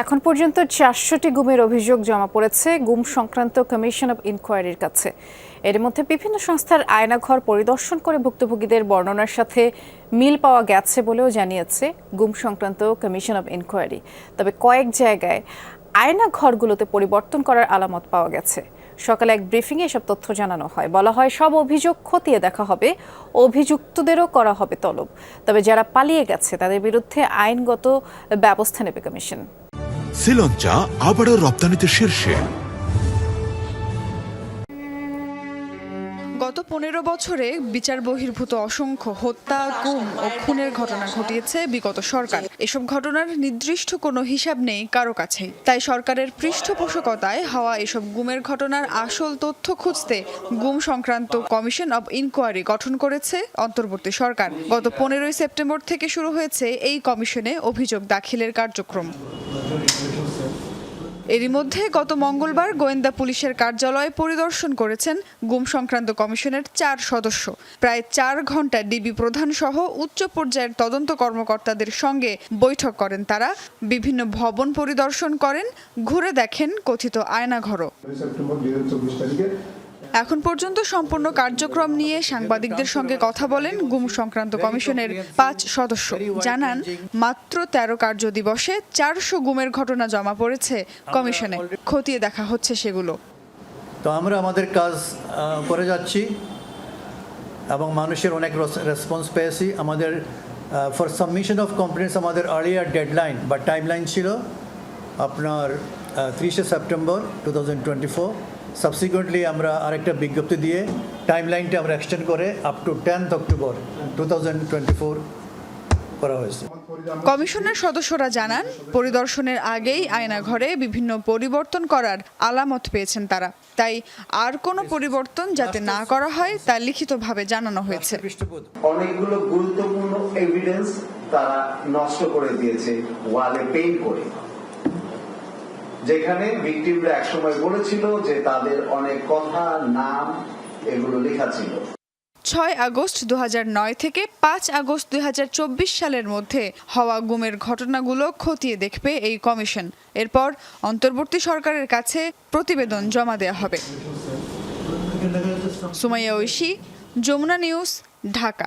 এখন পর্যন্ত চারশোটি গুমের অভিযোগ জমা পড়েছে গুম সংক্রান্ত কমিশন অব ইনকোয়ারির কাছে। এর মধ্যে বিভিন্ন সংস্থার আয়নাঘর পরিদর্শন করে ভুক্তভোগীদের বর্ণনার সাথে মিল পাওয়া গেছে বলেও জানিয়েছে গুম সংক্রান্ত কমিশন অব ইনকোয়ারি তবে কয়েক জায়গায় আয়নাঘরগুলোতে পরিবর্তন করার আলামত পাওয়া গেছে। সকালে এক ব্রিফিংয়ে এসব তথ্য জানানো হয়। বলা হয়, সব অভিযোগ খতিয়ে দেখা হবে, অভিযুক্তদেরও করা হবে তলব। তবে যারা পালিয়ে গেছে, তাদের বিরুদ্ধে আইনগত ব্যবস্থা নেবে কমিশন শ্রীলঞ্চা আবারও রপ্তানিতে শীর্ষে। গত পনেরো বছরে বিচার বহির্ভূত অসংখ্য হত্যা, গুম ও খুনের ঘটনা ঘটিয়েছে বিগত সরকার। এসব ঘটনার নির্দিষ্ট কোনো হিসাব নেই কারও কাছে। তাই সরকারের পৃষ্ঠপোষকতায় হওয়া এসব গুমের ঘটনার আসল তথ্য খুঁজতে গুম সংক্রান্ত কমিশন অব ইনকোয়ারি গঠন করেছে অন্তর্বর্তী সরকার। গত পনেরোই সেপ্টেম্বর থেকে শুরু হয়েছে এই কমিশনে অভিযোগ দাখিলের কার্যক্রম। এরই মধ্যে গত মঙ্গলবার গোয়েন্দা পুলিশের কার্যালয়ে পরিদর্শন করেছেন গুম সংক্রান্ত কমিশনের চার সদস্য। প্রায় চার ঘণ্টা ডিবি প্রধান সহ উচ্চ পর্যায়ের তদন্ত কর্মকর্তাদের সঙ্গে বৈঠক করেন তারা। বিভিন্ন ভবন পরিদর্শন করেন, ঘুরে দেখেন কথিত আয়নাঘরও। এখন পর্যন্ত সম্পূর্ণ কার্যক্রম নিয়ে সাংবাদিকদের সঙ্গে কথা বলেন গুম সংক্রান্ত কমিশনের পাঁচ সদস্য। জানান, মাত্র তেরো কার্য দিবসে চারশো গুমের ঘটনা জমা পড়েছে কমিশনে। খতিয়ে দেখা হচ্ছে সেগুলো। তো আমরা আমাদের কাজ করে যাচ্ছি এবং মানুষের অনেক রেসপন্স পেয়েছি। আমাদের ফর সাবমিশন অফ কমপ্লেন্টস আমাদের আর্লিয়ার ডেডলাইন বা টাইমলাইন ছিল আপনার ত্রিশে September two thousand twenty four subsequently আমরা আরেকটা বিজ্ঞপ্তি দিয়ে টাইমলাইনটা আমরা এক্সটেন্ড করে up to tenth October two thousand twenty four করা হয়েছে। কমিশনের সদস্যরা জানান পরিদর্শনের আগেই আয়নাঘরে বিভিন্ন পরিবর্তন করার আলামত পেয়েছেন তারা। তাই আর কোনো পরিবর্তন যাতে না করা হয় তা লিখিতভাবে জানানো হয়েছে। অনেকগুলো গুরুত্বপূর্ণ এভিডেন্স তারা নষ্ট করে দিয়েছে ওয়ালে পেইন্ট করে। যেখানে ভিকটিমরা একসময় বলেছিল যে তাদের অনেক কথা, নাম এগুলো লেখা ছিল। ছয় আগস্ট দুহাজার নয় থেকে পাঁচ আগস্ট দুই সালের মধ্যে হওয়া গুমের ঘটনাগুলো খতিয়ে দেখবে এই কমিশন। এরপর অন্তর্বর্তী সরকারের কাছে প্রতিবেদন জমা দেওয়া হবে। সুমাইয়া ঐশী, যমুনা নিউজ, ঢাকা।